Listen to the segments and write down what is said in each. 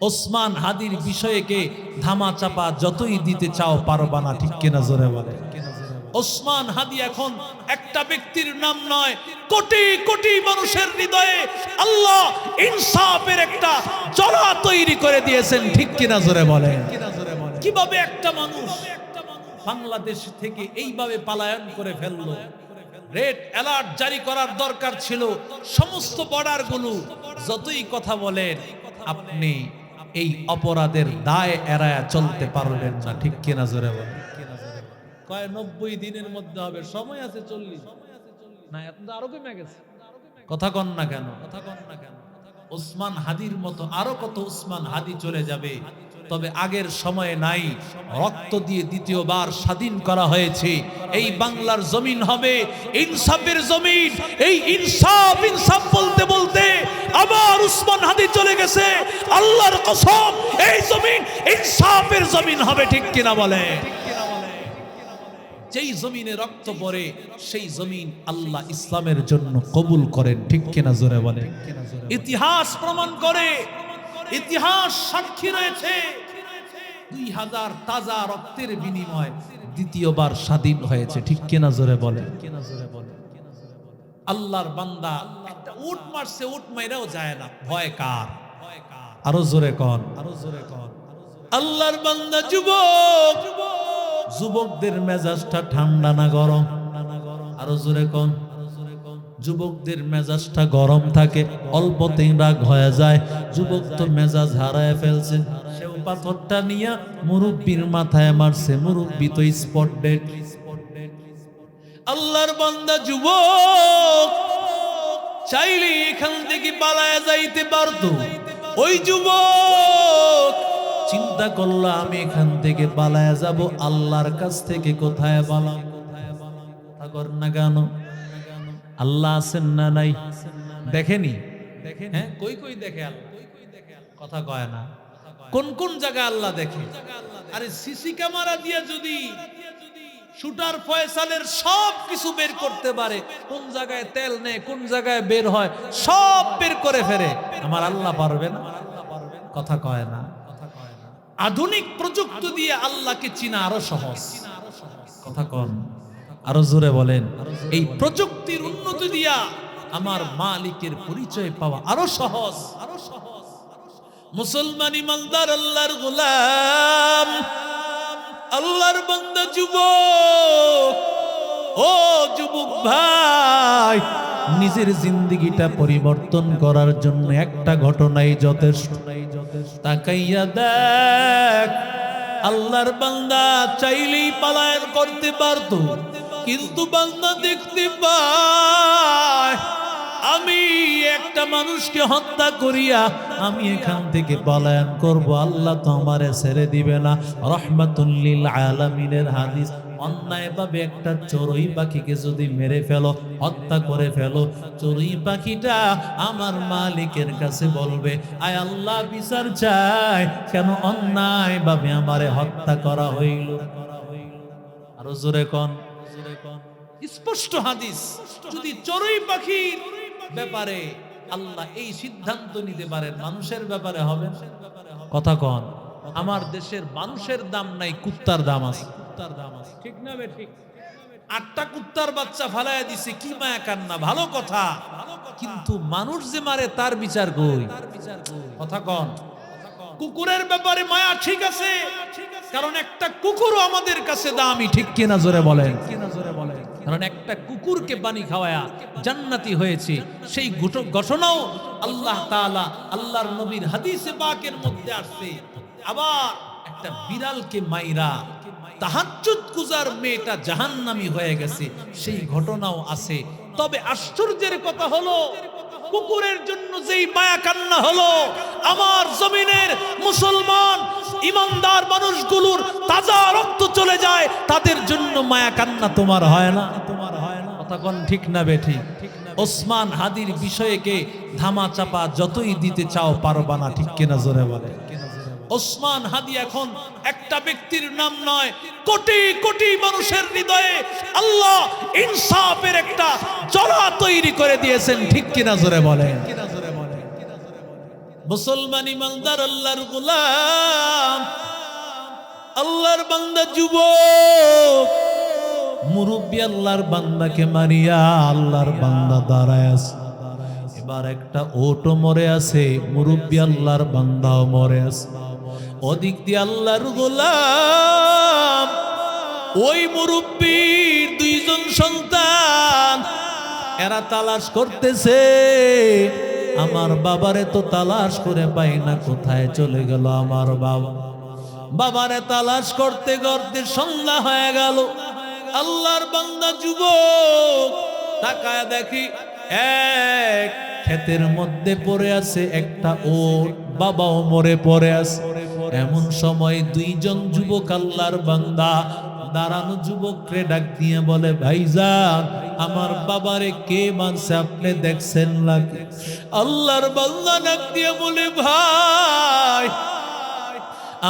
ওসমান হাদির বিষয়কে ধামা চাপা যতই দিতে চাও পারবা না, ঠিক কিনা জোরে বলে? ওসমান হাদি এখন একটা ব্যক্তির নাম নয়, কোটি কোটি মানুষের হৃদয়ে আল্লাহ ইনসাফের একটা জলা তৈরি করে দিয়েছেন, ঠিক কিনা জোরে বলে? কীভাবে একটা মানুষ বাংলাদেশ থেকে এইভাবে পালায়ন করে ফেলল? রেড অ্যালার্ট জারি করার দরকার ছিল, সমস্ত বর্ডারগুলো যতই কথা বলেন, আপনি এই অপরাধের দায় এড়ায়া চলতে পারলেন না। ঠিক কিনা জোরে বলেন। কয় নব্বই দিনের মধ্যে হবে সময় আছে চল্লিশ। না এত তো আরও কমে গেছে। কথা কন না কেন? কথা কন না কেন? ওসমান হাদির মতো আরও কত উসমান হাদি চলে যাবে? তবে আগের সময়ে নাই। রক্ত দিয়ে দ্বিতীয়বার স্বাধীন করা হয়েছে। এই বাংলার জমিন হবে ইনসাফের জমিন। এই ইনসাফ ইনসাফ বলতে বলতে আবার উসমান হাদি চলে গেছে। আল্লাহর কসম, এই জমিন ইনসাফের জমিন হবে, ঠিক কিনা বলে? যেই জমিনে রক্ত পড়ে, সেই জমিন আল্লাহ ইসলামের জন্য কবুল করেন, ঠিক কিনা জোরে বলে? ইতিহাস প্রমাণ করে ইতিহাস সাক্ষী রয়েছে। দুই হাজার তাজা রক্তের বিনিময় দ্বিতীয়বার স্বাধীন হয়েছে। ঠিক কেনা জোরে বলে আল্লাহর বান্দা একটা উট মারছে, উট মাইরাও যায় না। ভয় কার? আরও জোরে কন। আরও জোরে কন আল্লাহর বান্দা যুবক, যুবকদের মেজাজটা ঠান্ডা না গরম? আরও জোরে কন। যুবকদের মেজাজটা গরম থাকে, অল্পতেই রাগ হয়ে যায়। যুবক তো মেজাজ হারায় ফেলছে। সেও পাথরটা নিয়ে মুরব্বীর মাথায় মারছে। মুরব্বী তো স্পট ডেড আল্লাহর বান্দা যুবক, চাইলে এখান থেকে পালায় যাইতে পারতো। ওই যুবক, চিন্তা করল, আমি এখান থেকে পালায় যাব। আল্লাহর কাছ থেকে কোথায় পালাম? তা কর না কেন? আল্লাহ আছেন না নাই? দেখেনি? হ্যাঁ কই কই দেখে আল্লাহ? কথা কয় না। কোন কোন জায়গায় আল্লাহ দেখে? আরে সিসি ক্যামেরা দিয়ে যদি শুটার ফয়সালের সব কিছু বের করতে পারে কোন জায়গায় তেল নেই কোন জায়গায় বের হয় সব বের করে ফেরে আমার আল্লাহ পারবে না। কথা কয় না। আধুনিক প্রযুক্তি দিয়ে আল্লাহকে চিনা আরও সহজ। কথা কন। আরও জোরে বলেন। এই প্রযুক্তির দিয়া আমার মালিকের পরিচয় পাওয়া আরও সহজ আরও সহজ। মুসলমান ইমানদার, আল্লাহর গোলাম। আল্লাহর বান্দা যুবক। ও যুবক ভাই, নিজের জিন্দিগিটা পরিবর্তন করার জন্য একটা ঘটনাই যথেষ্ট। তাকাইয়া দেখ, আল্লাহর বান্দা চাইলেই পালায়ন করতে পারতো। কিন্তু বান্দা দেখতে পায়, আমি একটা মানুষকে হত্যা করিয়া আমি এখান থেকে পলায়ন করব। আল্লাহ তো আমারে ছেড়ে দিবে না। রহমাতুল্লিল আলামিনের হাদিস, অন্যায়ভাবে একটা চড়ুই পাখিকে যদি মেরে ফেলো, হত্যা করে ফেলো, চড়ুই পাখিটা আমার মালিকের কাছে বলবে, আয় আল্লাহ, বিচার চাই। কেন অন্যায় অন্যায়ভাবে আমারে হত্যা করা হইল? আরও জোরে কন। স্পষ্ট হাদিস যদি চড়ুই পাখির ব্যাপারে আল্লাহ এই সিদ্ধান্ত নিতে পারেন মানুষের ব্যাপারে হবে কথা কন আমার দেশের মানুষের দাম নাই কুত্তার দাম আছে। কুত্তার দাম আছে। ঠিক না ঠিক। আটটা কুত্তার বাচ্চা ফালাইয়া দিছে কি মায়া কান্না ভালো কথা। কিন্তু মানুষ যে মারে তার বিচার কই? কথা কন কুকুরের ব্যাপারে মায়া ঠিক আছে কারণ একটা কুকুরও আমাদের কাছে দামি ঠিক কিনা জোরে বলেন। কিনা জোরে বলেন। কারণ একটা কুকুরকে বানি খাওয়ায়া জান্নাতি হয়েছে। সেই ঘট- ঘটনাও আল্লাহ তালা আল্লাহর নবীর হাদিসে বাকের মধ্যে আসছে। আবার একটা বিড়ালকে মাইরা তাহাজ্জুদ গুজার মেয়েটা জাহান্নামি হয়ে গেছে। সেই ঘটনাও আছে। তবে আশ্চর্যের কথা হলো কুকুরের জন্য যেই মায়া কান্না হলো, আমার জমিনের মুসলমান ইমানদার মানুষগুলোর তাজা রক্ত চলে যায়, তাদের জন্য মায়া কান্না তোমার হয় না। তোমার হয় না তখন ঠিক না বেঠি? ওসমান হাদির বিষয়েকে ধামা চাপা যতই দিতে চাও পারবা না, ঠিক কেনা জোরে বলে? ওসমান হাদি এখন একটা ব্যক্তির নাম নয়, কোটি কোটি মানুষের হৃদয়ে আল্লাহ ইনসাফের একটা জলা তৈরি করে দিয়েছেন, ঠিক কিনা জোরে বলে মুসলমান ইমানদার আল্লাহর গোলাম, আল্লাহর বান্দা যুবক, মুরব্বী আল্লাহর বান্দাকে মারিয়া আল্লাহর বান্দা দাঁড়ায় আছে। এবার একটা ওটো মরে আছে, মুরব্বী আল্লাহর বান্দাও মরে আছে। ওদিক দিয়ে আল্লাহর গোলাম, ওই মুরব্বীর দুইজন সন্তান, এরা তালাশ করতেছে, আমার বাবারে তো তালাশ করে পাই না, কোথায় চলে গেল আমার বাবা? বাবারে তালাশ করতে করতে সন্ধ্যা হয়ে গেল। আল্লাহর বান্দা যুবক, তাকায় দেখি এক ক্ষেতের মধ্যে পড়ে আছে একটা ওর, বাবাও মরে পড়ে আছে। এমন সময় দুইজন যুবক আল্লাহর বান্দা দাঁড়ানো যুবককে ডাক দিয়ে বলে ভাইজান আমার বাবারে কে মানছে আপনি দেখছেন নাকি আল্লাহর বান্দা ডাক দিয়ে বলে ভাই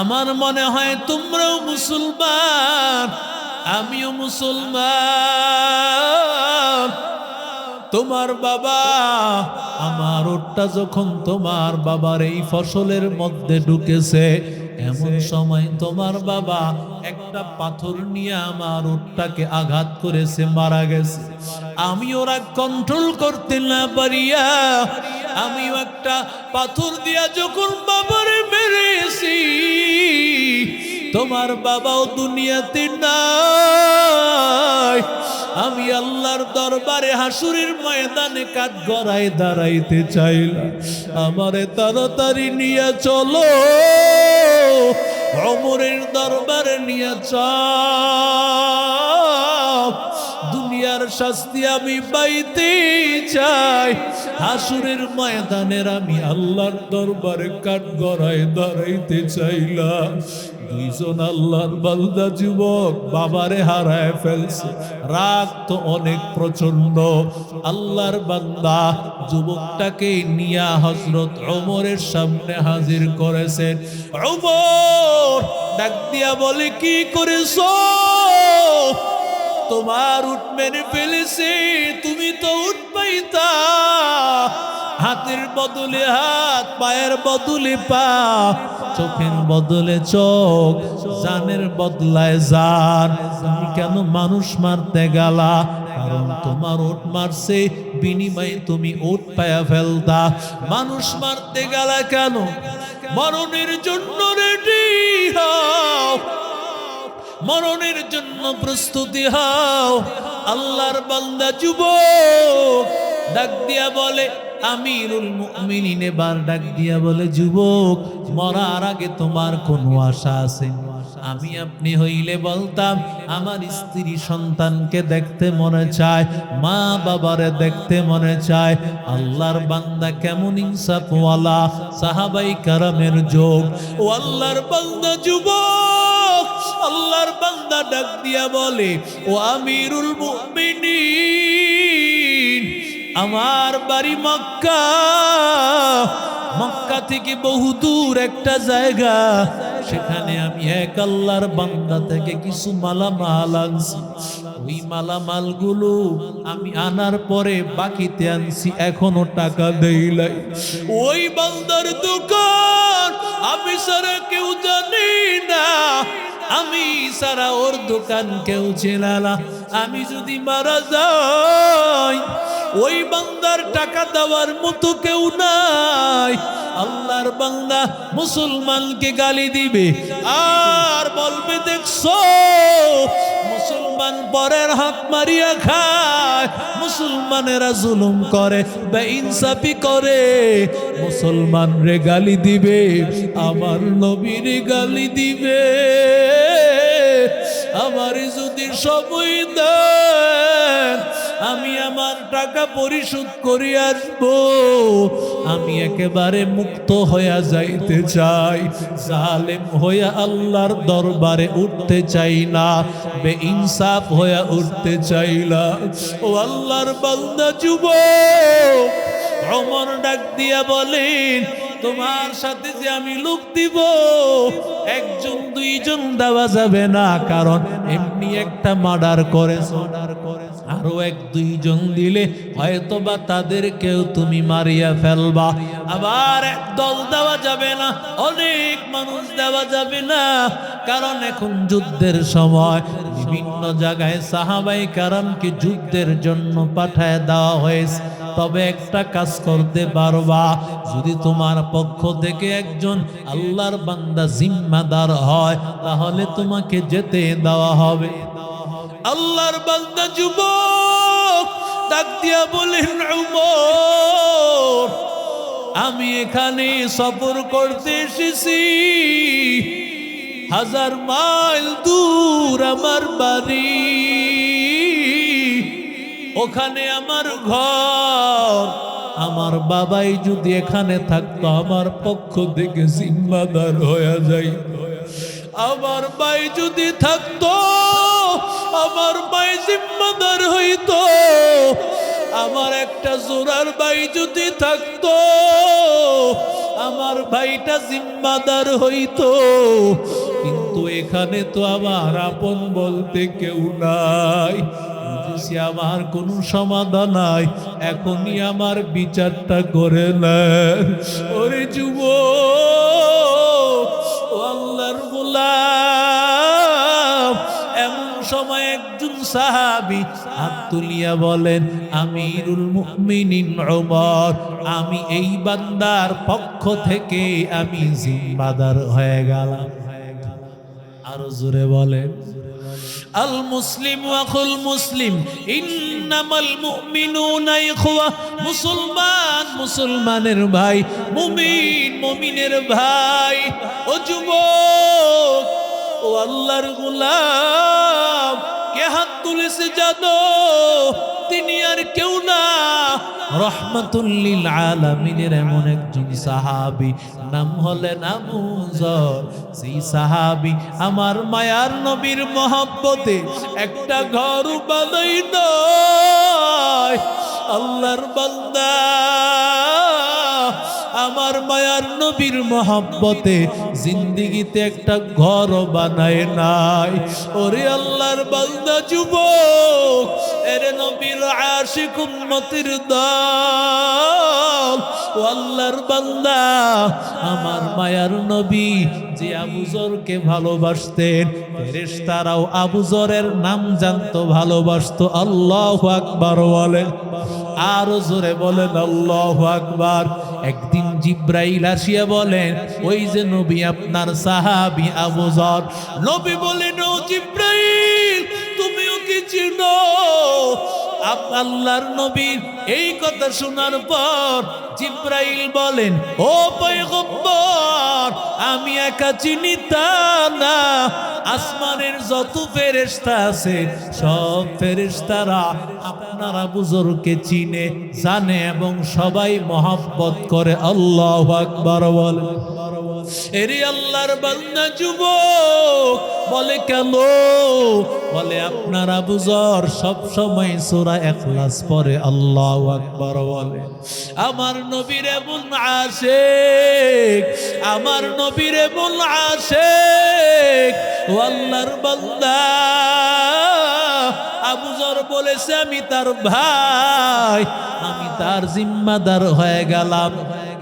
আমার মনে হয় তোমরাও মুসলমান আমিও মুসলমান। তোমার বাবা, আমার ওটটা যখন তোমার বাবার এই ফসলের মধ্যে ঢুকেছে, এমন সময় তোমার বাবা একটা পাথর নিয়ে আমার ওটটাকে আঘাত করেছে, মারা গেছে। আমি ওরা কন্ট্রোল করতে না পারিয়া, আমিও একটা পাথর দিয়া যখন বাবারে মেরেছি তোমার বাবাও দুনিয়াতে নাই। আমি আল্লাহর দরবারে হাসুরের ময়দানে কাঠ গড়াই দাঁড়াইতে চাইলাম। আমারে তাড়াতাড়ি নিয়ে চলো। অমরের দরবারে নিয়ে চল দুনিয়ার শাস্তি আমি পাইতে চাই। হাসুরের ময়দানের আমি আল্লাহর দরবারে কাঠ গড়াই দাঁড়াইতে চাইলাম। দুইজন আল্লাহর বালদা যুবক বাবারে হারায় ফেলছে। রাগ তো অনেক প্রচণ্ড আল্লাহর বান্দা যুবকটাকে নিয়া হজরত ওমরের সামনে হাজির করেছেন। ওমর ডাক দিয়া বলে, কি করেছ? তোমার উঠ মেরে ফেলেছে, তুমি তো উঠ পাইতা। হাতের বদলে হাত, পায়ের বদলে পা, চোখের বদলে চোখ, জানের বদলায় জান। তুমি কেন মানুষ মারতে গেলা? কারণ তোমার ওট মারছে, বিনিময়ে তুমি ওট পায়া ফেলতা। মানুষ মারতে গেলা কেন? মরণের জন্য রেডি হও। মরণের জন্য প্রস্তুতি, হও। আল্লাহর বান্দা যুবক, ডাক দিয়া বলে আমিরুল মুমিনিন এবার ডাক দিয়া বলে, যুবক, মরার আগে তোমার কোনো আশা আছে? আমি আপনি হইলে বলতাম, আমার স্ত্রী সন্তানকে দেখতে মনে চায়, মা বাবারে দেখতে মনে চায়। আল্লাহর বান্দা কেমন ইনসাফওয়ালা, সাহাবাই কারামের যোগ। ও আল্লাহর বান্দা, যুবক, আল্লাহর বান্দা ডাক দিয়া বলে, ও আমিরুল মুমিনিন আমার বাড়ি মক্কা। মক্কা থেকে বহু দূর একটা জায়গা। সেখানে আমি এক আল্লাহর বান্দা থেকে কিছু মালামাল আনছি। ওই মালামালগুলো আমি আনার পরে বাকিতে আনছি, এখনও টাকা দেই নাই। ওই বান্দার দোকান আমি সারা কেউ জানি না। আমি সারা ওর দোকান কেউ না। আমি যদি মারা যাই ওই বান্দার টাকা দেওয়ার মতো কেউ নাই। আল্লাহর বান্দা মুসলমানকে গালি দিবে। আর বলবে, দেখছ, মুসলমান পরের হাত মারিয়া খায়, মুসলমানেরা জুলুম করে বা ইনসাফি করে। মুসলমান রে গালি দিবে, আমার নবীর গালি দিবে। আমার যদি সময় আমার টাকা পরিশোধ করে আসব। আমি একেবারে মুক্ত হইয়া যাইতে চাই। জালেম হইয়া আল্লাহর দরবারে উঠতে চাই না। বে ইনসাফ হইয়া উঠতে চাই না। ও আল্লাহর বান্দা যুবক অমর ডাক দিয়া বলেন তোমার সাথে যে আমি লোক দিব, একজন, দুইজন দেওয়া যাবে না, কারণ এমনি একটা মার্ডার করেছ। আরও এক, দুইজন দিলে হয়তো বা তাদেরকেও তুমি মারিয়া ফেলবা। আবার এক দল দেওয়া যাবে না, অনেক মানুষ দেওয়া যাবে না, কারণ এখন যুদ্ধের সময়। বিভিন্ন জায়গায় সাহাবাই কারামকে যুদ্ধের জন্য পাঠায় দেওয়া হয়েছে। তবে একটা কাজ করতে পারবা। যদি তোমার পক্ষ থেকে একজন আল্লাহর বান্দা জিম্মাদার হয়, তাহলে তোমাকে যেতে দেওয়া হবে। আল্লাহর বান্দা যুবক, ডাক দিয়া বলেন আমি এখানে সফর করতে এসেছি। হাজার মাইল দূর আমার বাড়ি। ওখানে আমার ঘর। আমার বাবাই যদি এখানে থাকতো, আমার পক্ষ থেকে জিম্মাদার হয়ে যাই আমার ভাই যদি থাকতো, আমার ভাই জিম্মাদার হইতো। আমার একটা জোরার ভাই যদি থাকতো, আমার ভাইটা জিম্মাদার হইতো। কিন্তু এখানে তো আমার আপন বলতে কেউ নাই। বুঝেছি আমার কোনো সমাধান নাই। এখনই আমার বিচারটা করে নেন। যুব আল্লাহর গোলাম, এমন সময় একজন সাহাবি হাত তুলিয়া বলেন, আমিরুল মুমিনিন ওমর আমি এই বান্দার পক্ষ থেকে আমি জিম্মাদার হয়ে গেলাম। আরও জোরে বলেন আল মুসলিম ওয়াকুল মুসলিম ইন্নামাল মুমিনুনা ইখওয়া মুসলমান মুসলমানের ভাই, মুমিন মুমিনের ভাই। ও যুবক, ও আল্লাহর গোলাম, কে হাত তুলেছে জানো? তিনি আর কেউ না। রহমাতুল্লিল আলামিনের এমন একজন সাহাবি, নাম হলেন আবু সেই সাহাবি, আমার মায়ার নবীর মহাব্বতে একটা ঘর বানাই আল্লাহর বান্দা, আমার মায়ার নবীর মহাব্বতে জিন্দিগিতে একটা ঘর বানায় নাই। ওরে আল্লাহর বান্দা যুবক আশিক উম্মতির দল। ও আল্লাহর বান্দা, আমার মায়ার নবী যে আবুজরকে ভালোবাসতেন, ফেরেশতারাও আবুজরের নাম জানতো, ভালোবাসতো। আল্লাহ আকবার বলেন। আরও জোরে বলেন, আল্লাহ আকবার। একদিন জিব্রাইল আসিয়া বলেন, ওই যে নবী, আপনার সাহাবি আবুজর নবী বলেন, ও জিব্রাইল, তুমিও কি চিনো? আল্লাহর নবীর এই কথা শোনার পর জিব্রাইল বলেন, ও পয়গম্বর, আমি একা চিনি তা না। আসমানের যত ফেরেশতা আছে, সব ফেরেশতারা আপনারা বুজুর্গকে চিনে, জানে এবং সবাই মহাব্বত করে। আল্লাহ আকবার বলে। এরি আল্লাহর বান্দা, যুবক, বলে কেন? বলে, আপনারা বুঝর সব সময় সোরা এখলাস পরে আল্লাহ বলে। আমার নবীর এমন আসে আমার নবীর এমন আসে ও আল্লাহর বান্দা আবুজর বলেছে, আমি তার ভাই, আমি তার জিম্মাদার হয়ে গেলাম।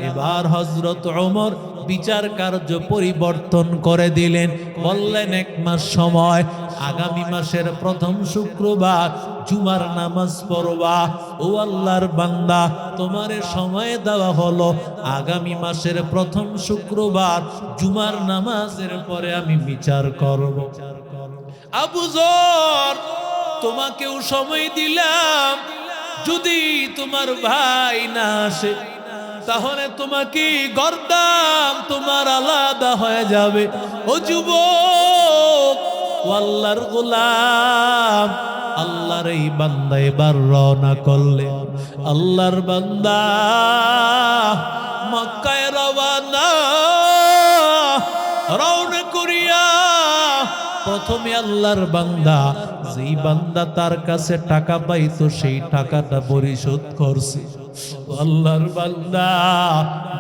এবার হজরত ওমর বিচার কার্য পরিবর্তন করে দিলেন। বললেন, এক মাস সময়, আগামী মাসের প্রথম শুক্রবার জুমার নামাজ পড়বা। ও আল্লাহর বান্দা, তোমারে সময় দেওয়া হলো। আগামী মাসের প্রথম শুক্রবার জুমার নামাজের পরে আমি বিচার করব। আবুজর তোমাকেও সময় দিলাম। যদি তোমার ভাই না আসে তাহলে তোমাকে গরদাম, তোমার আলাদা হয়ে যাবে। ও যুবক আল্লাহর গোলাম, আল্লাহর এই বান্দা এবার রওনা করলে। আল্লাহর বান্দা মক্কায় রওয়ানা, রওনা করিয়া প্রথমে আল্লাহর বান্দা, যেই বান্দা তার কাছে টাকা পাইতো, সেই টাকাটা পরিশোধ করছে। আল্লাহর বান্দা,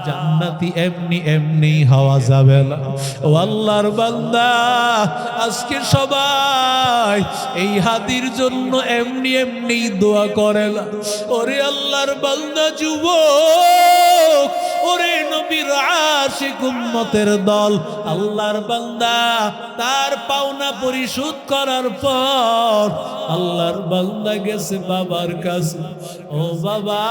জান্নাতি এমনি এমনি হওয়া যাবে না। ও আল্লাহর বান্দা, আজকে সবাই এই হাদির জন্য এমনি এমনি দোয়া করে না। ওরে আল্লাহর বান্দা যুব ওরে নবীর আশিক উম্মতের দল, আল্লাহর বান্দা, তার পাওনা পরিশোধ করার পর আল্লাহর বান্দা গেছে বাবার কাছে। ও বাবা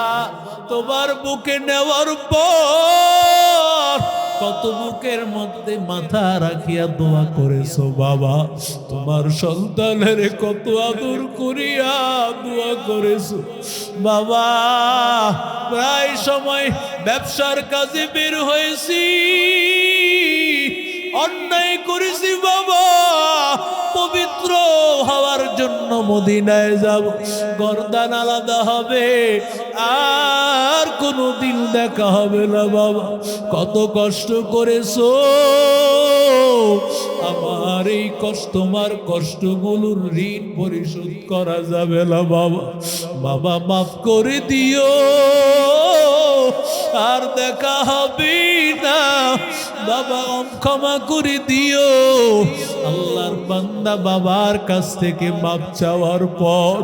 তোমার বুকে নেওয়ার পর কত বুকের মধ্যে মাথা রাখিয়া দোয়া করেছ বাবা। তোমার সন্তানের কত আদর করিয়া দোয়া করেছ। বাবা, প্রায় সময় ব্যবসার কাজে বের হয়েছি। অন্যায় করেছি বাবা, পবিত্র হওয়ার জন্য মদিনায় যাব। গরদান আলাদা হবে, আর কোনো দিন দেখা হবে না বাবা। কত কষ্ট করেছ। আমার এই কষ্ট, তোমার কষ্টগুলোর ঋণ পরিশোধ করা যাবে না বাবা। বাবা, মাফ করে দিও। আর দেখা হবে না। বাবা ক্ষমা করে দিও। আল্লাহর বান্দা বাবার কাছ থেকে মাপ চাওয়ার পর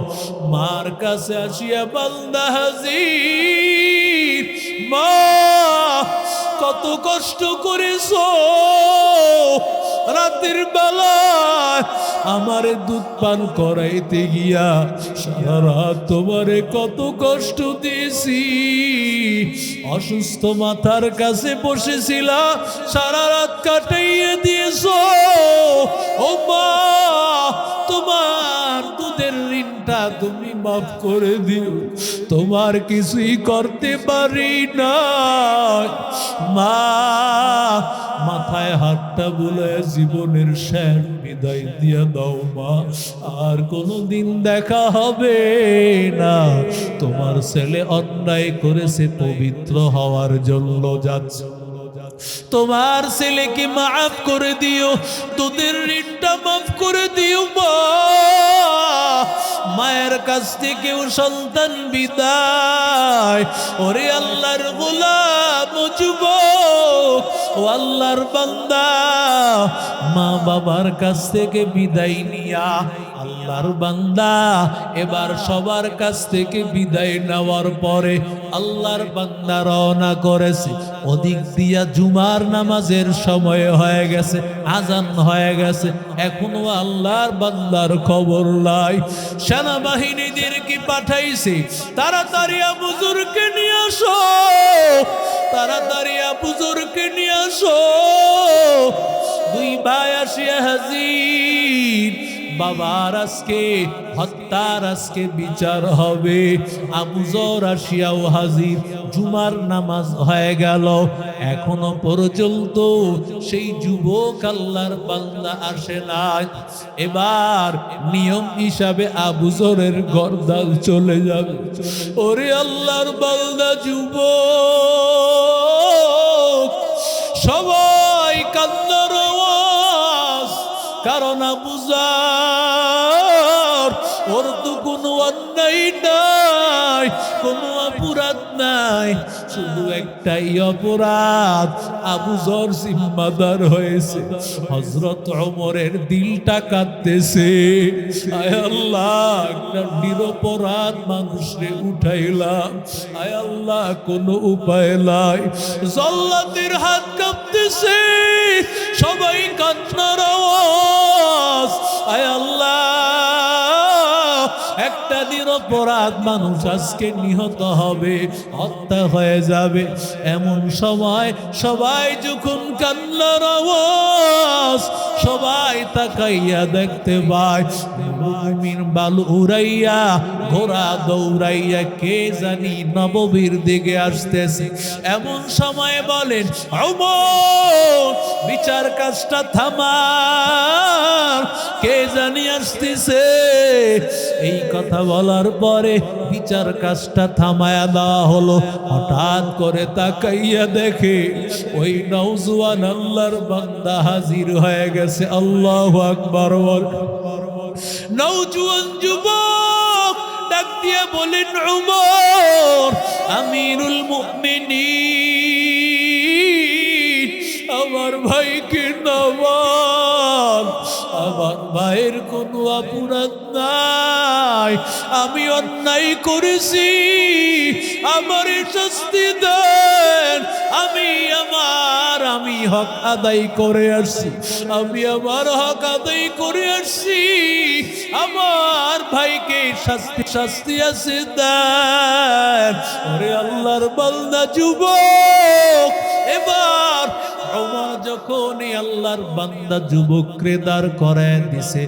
মার কাছে আসিয়া বান্দা হাজি মা, কত কষ্ট করেছ। রাতের বেলায় আমারে দুধ পান করাইতে গিয়া সারা রাত তোমারে কত কষ্ট দিয়েছি। অসুস্থ মাথার কাছে বসেছিলা, সারা রাত কাটাইয়ে দিয়েছ। ও মা, তোমার দুধের ঋণটা তুমি মাফ করে দিও। তোমার কিছুই করতে পারি না মা মাথায় হাতটা বলে জীবনের শেষ বিদায় দিয়ে দাও মা। আর কোনো দিন দেখা হবে না। তোমার ছেলে অন্যায় করেছে, পবিত্র হওয়ার জন্য যাচ্ছে। তোমার ছেলেকে মাফ করে দিও, তোদের ঋণটা মাফ করে দিও মা। মায়ের কাছ থেকেও সন্তান বিদায়। ওরে আল্লাহর গোলাম যুবক ও আল্লাহর বান্দা মা বাবার কাছ থেকে বিদায় নিয়া আল্লাহর বান্দা, এবার সবার কাছ থেকে বিদায় নেওয়ার পরে আল্লাহর বান্দা রওনা করেছে। ওদিক দিয়া জুমার নামাজের সময় হয়ে গেছে আজান হয়ে গেছে। এখনও আল্লাহর বান্দার খবর নাই। সেনাবাহিনীদের কি পাঠাইছে, তাড়াতাড়ি বুজুর্গকে নিয়ে আসো, তাড়াতাড়ি বুজুর্গকে নিয়ে আসো। দুই ভাই আসিয়া হাজির। বাবার আজকে, হত্যার আজকে বিচার হবে। আবুজর আসিয়াও হাজির, জুমার নামাজ হয়ে গেল। এখনও পর্যন্ত সেই যুবক আল্লাহর বান্দা আসে না এবার নিয়ম হিসাবে আবুজরের গরদাল চলে যাবে। ওরে আল্লাহর বান্দা যুবক! কারণ বুঝার ওর তো কোনো অন্যায় অপরাধ নাই, শুধু একটাই অপরাধ, আবু জর জিম্মাদার হয়েছে। হজরত অমরের দিলটা কাঁদতেছে। আয় আল্লাহ, একটা নিরপরাধ মানুষরে উঠাইলাম। আয় আল্লাহ, কোনো উপায় নাই। জল্লাদের হাত কাঁপতেছে, সবাই কান্নার আওয়াজ। আয় আল্লাহ একটা নিরপরাধ মানুষ আজকে নিহত হবে, হত্যা হয়ে যাবে। এমন সময় সবাই যখন কান্নার আওয়াজ, সবাই তাকাইয়া দেখতে পায় বালু উড়াইয়া, ঘোড়া দৌড়াইয়া কে জানি নববীর দিকে আসতেছে। এমন সময় বলেন বিচার কাজটা থামার, কে জানি আসতেছে? এই কথা বলার পরে বিচার কাজটা থামায়া দেওয়া হলো। হঠাৎ করে তাকাইয়া দেখে ওই নৌজুয়ান আল্লাহর বান্দা হাজির হয়ে গেছে। আল্লাহ আকবর নৌজুয়ান যুবক ডাক দিয়ে বলেন, উমর, আমিরুল মুমিনিন, আমার ভাইকে নামান আমার ভাইয়ের কোনো অপরাধ নাই। আমি অন্যায় করেছি, আমার শাস্তি দেন। আমি আমার, আমি হক আদায় করে আসছি। আমি আমার হক আদায় করে আসছি। আমার ভাইকে শাস্তি শাস্তি আছে, দেন। আল্লাহর বান্দা, যুবক, এবার ওমর যখন এই আল্লাহর বান্দা যুবক ক্রেদার করে দিছে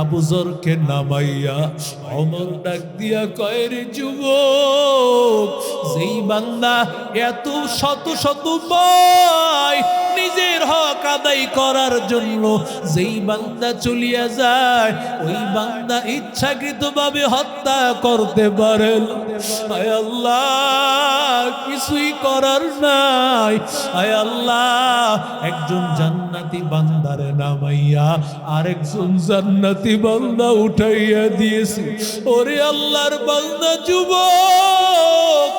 আবুজরকে নামাইয়া অমর ডাক দিয়া কয়ের যুবক, যেই বান্দা এত শত শত পায় নিজের হক আদায় করার জন্য যেই বান্দা চলিয়া যায়, ওই বান্দা ইচ্ছাকৃতভাবে হত্যা করতে পারেন আয় আল্লাহ, কিছুই করার নাই। আয় আল্লাহ একজন জান্নাতি বান্দারে নামাইয়া আরেকজন জান্নাতি বান্দা উঠাইয়া দিয়েছি। ওরে আল্লাহর বান্দা, যুবক,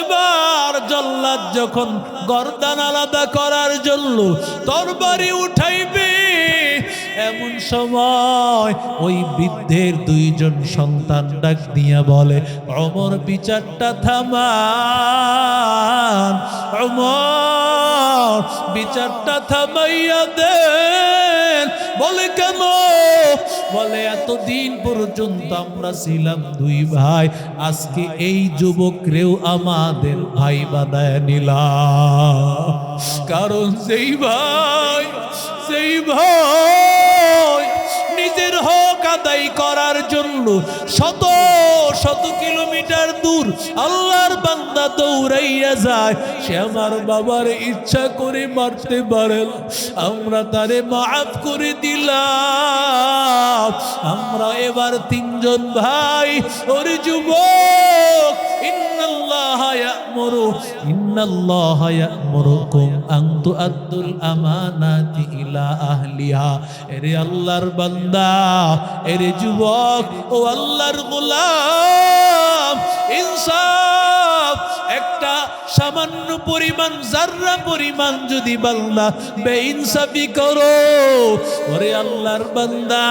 এবার জল্লাদ যখন গর্দান আলাদা করার জন্য তরবারি উঠাইবে এমন সময় ওই বৃদ্ধের দুইজন সন্তান ডাক দিয়া বলে, অমর বিচারটা থামান, অমর বিচারটা থামাইয়া দেন। বলে, কেন? বলে, এতদিন পর্যন্ত আমরা ছিলাম দুই ভাই, আজকে এই যুবকরেও আমাদের ভাই বানায় নিলাম। কারণ সেই ভাই সেই ভাই আদায় করার জন্য শত শত কিলোমিটার দূর আল্লাহর বান্দা দৌড়াইয়া যায়। সে আমার বাবার ইচ্ছা করে মারতে পারে আমরা তারে মাফ করে দিলাম। আমরা এবার তিনজন ভাই, ওর যুবক ইয়া'মুরু ইন্নাল্লাহ ইয়া'মুরুকুম আন তুআদ্দুল আমানাতি ইলা আহলিহা। এরে আল্লাহর বান্দা, এরে যুবক, ও আল্লাহর গোলাম ইনসাফ একটা সামান্য পরিমাণ জাররা পরিমাণ যদি বান্দা বেইনসাফি করো, ওরে আল্লাহর বান্দা,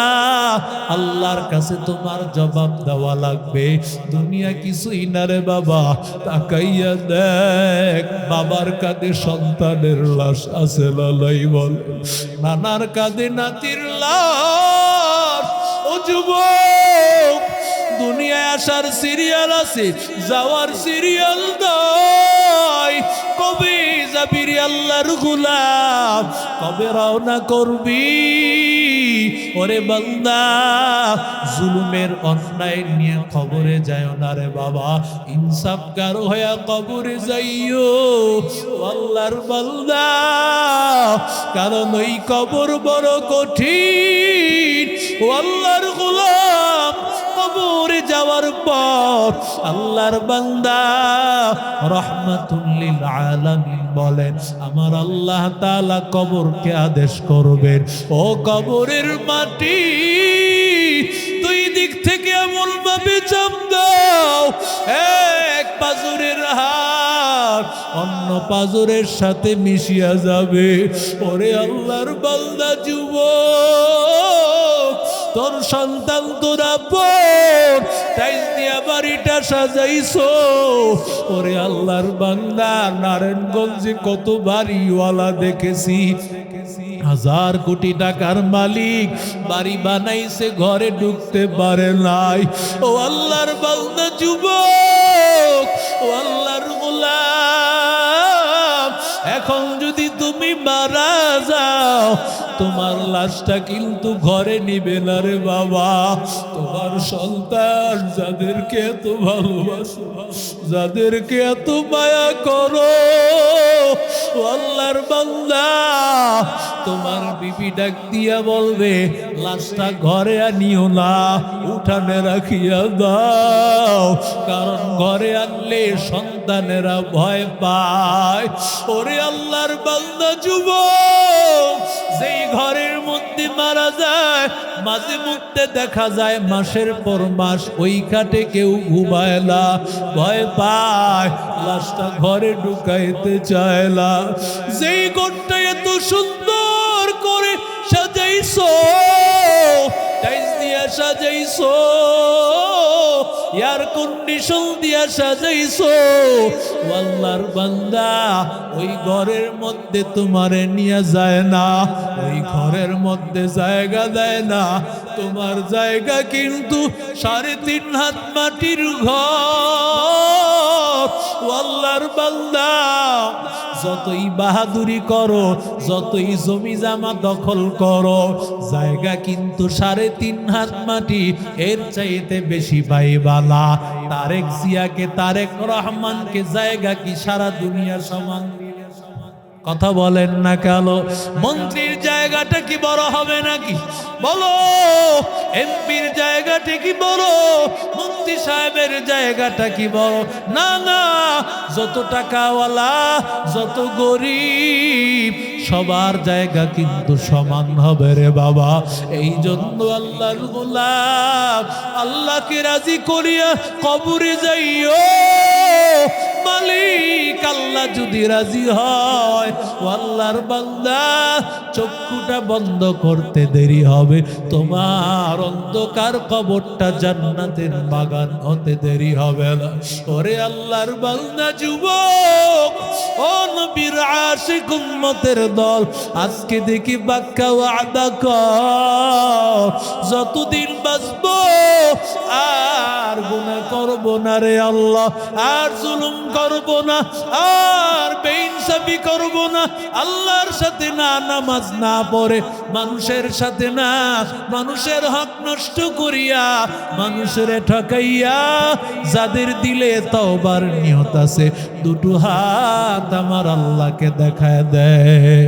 আল্লাহর কাছে তোমার জবাব দেওয়া লাগবে। দুনিয়া কিছুই না রে বাবা, তাকাইয়া দেখ, বাবার কাঁধে সন্তানের লাশ আছে নাই বল, নানার কাঁধে নাতির লাশ, ও যুবক! দুনিয়ায় আসার সিরিয়াল আছে, যাওয়ার সিরিয়াল নয় কবে যাবি আল্লাহর গুলাম? কবে রওনা করবি? ওরে বান্দা, জুলুমের অন্যায় নিয়ে খবরে যায় না রে বাবা। ইনসাফ কারও হইয়া কবরে যাইও। আল্লাহর বান্দা, কারণ ওই কবর বড় কঠিন। ও আল্লাহর গোলাম যাওয়ার পর আল্লাহর বান্দা রহমাতুল্লিল আলামিন বলেন, আমার আল্লাহ তাআলা কবরকে আদেশ করবেন। ও কবরের মাটি দুই দিক থেকে এমন ভাবে চাপ দাও, এক পাজরের হাত অন্য পাজরের সাথে মিশিয়া যাবে। ওরে আল্লাহর বান্দা যুবক তোর সন্তান তোরা পর। টাইস দিয়া বাড়িটা সাজাইছো, ওরে আল্লাহর বান্দা, নারায়ণগঞ্জে কত বাড়িওয়ালা দেখেছি। হাজার কোটি টাকার মালিক, বাড়ি বানাইছে, ঘরে ঢুকতে পারে নাই। ও আল্লাহর বান্দা, যুবক, ও আল্লাহর গোলাম এখন যদি তুমি মারা যাও, তোমার লাশটা কিন্তু ঘরে নিবে না রে বাবা। তোমার সন্তান যাদেরকে এত ভালোবাসো, যাদেরকে এত মায়া করো আল্লাহর বান্দা তোমার বিবি ডাক দিয়া বলবে, লাশটা ঘরে আনিও না, উঠানে রাখিয়া দাও। কারণ ঘরে আনলে সন্তানেরা ভয় পায়। ওরে আল্লাহর বান্দা যুবক, যেই ঘরের মধ্যে মারা যায়, মাঝে মধ্যে দেখা যায় মাসের পর মাস ওই কাটে কেউ ঘুমায় না, ভয় পায়, লাশটা ঘরে ঢুকাইতে চায় না। যেই ঘরটা এত সুন্দর সাজাইছো, টাইলস দিয়া সাজাইছো, এয়ার কন্ডিশন দিয়া সাজাইছো। আল্লাহর বান্দা, ওই ঘরের মধ্যে তোমারে নিয়ে যায় না, ওই ঘরের মধ্যে জায়গা দেয় না। তোমার জায়গা কিন্তু সাড়ে তিন হাত মাটির ঘর। ও আল্লাহর বান্দা। যতই বাহাদুরি করো, যতই জমি জামা দখল করো, জায়গা কিন্তু সাড়ে তিন হাত মাটি, এর চাইতে বেশি পাইবালা। তারেক জিয়াকে, তারেক রহমানকে জায়গা কি সারা দুনিয়া সমান? কথা বলেন না কেন? মন্ত্রীর জায়গাটা কি বড় হবে নাকি? বলো, এমপির জায়গাটা কি বড়? মন্ত্রী সাহেবের জায়গাটা কি বড়? না না, যত টাকাওয়ালা, যত গরিব, সবার জায়গা কিন্তু সমান হবে রে বাবা। এই জন্য আল্লাহর গোলাপ আল্লাহকে রাজি করিয়া কবরে যাইও। মালিক যদি রাজি হয় আল্লাহর বান্দা, চক্ষুটা বন্ধ করতে দেরি হবে। তোমার অন্ধকার কবরটা জান্নাতের বাগান হতে দেরি হবে না। ওরে আল্লাহর বান্দা, যুবক, ও নবীর আশিক উম্মতের দল, আজকে দেখি বাক্কা ওয়াদা কর। যতদিন বাঁচবো, আর গুনাহ করব না রে আল্লাহ, আর জুলুম করব না, আর বেইনসাফি করব না। আল্লাহর সাথে না নামাজ না পড়ে, মানুষের সাথে না। মানুষের হক নষ্ট করিয়া, মানুষের ঠকাইয়া, যাদের দিলে তওবার নিয়ত আছে, দুটো হাত আমার আল্লাহকে দেখায় দেয়